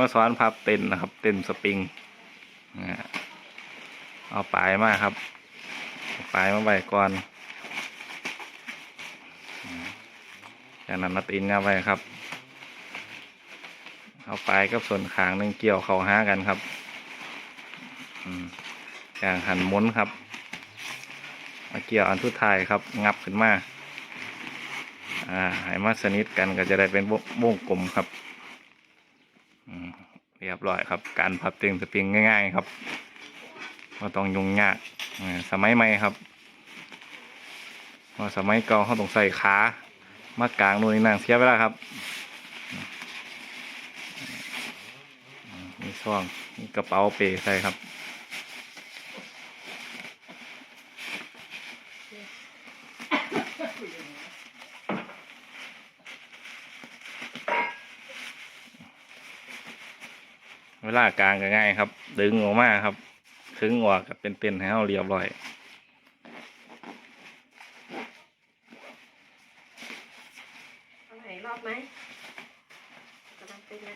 มาซ้อนพับเต็นท์นะครับ เต็นท์สปริงนะฮะเอาปลายมาครับเอาปลายมาไว้ก่อนอืมจากนั้นมาตีนเอาไว้ครับ เอาปลายกับส่วนขางหนึงเกี่ยวเข้าหากันครับอืมอย่างหันหมุนครับมาเกี่ยวอันทุดท้ายครับ งับขึ้นมาอ่าให้มาสนิทกันก็จะได้เป็นวงวงกลมครับอืม เรียบร้อยครับ การพับเตียงสปริงง่าย ๆ ครับไม่ต้องยุ่งยากสมัยใหม่ครับพราสมัยเก่าเขาต้องใส่ขามากลางนู่นนี่นั่งเสียไปแลาครับมมีช่องมีกระเป๋าเปใส่ครับ เวลากลางก็ง่ายครับ ดึงออกมาครับคึงออกกับเป็นๆให้เราเรียบร้อยเอาไหนรอบไหมกำลังเป็นนะ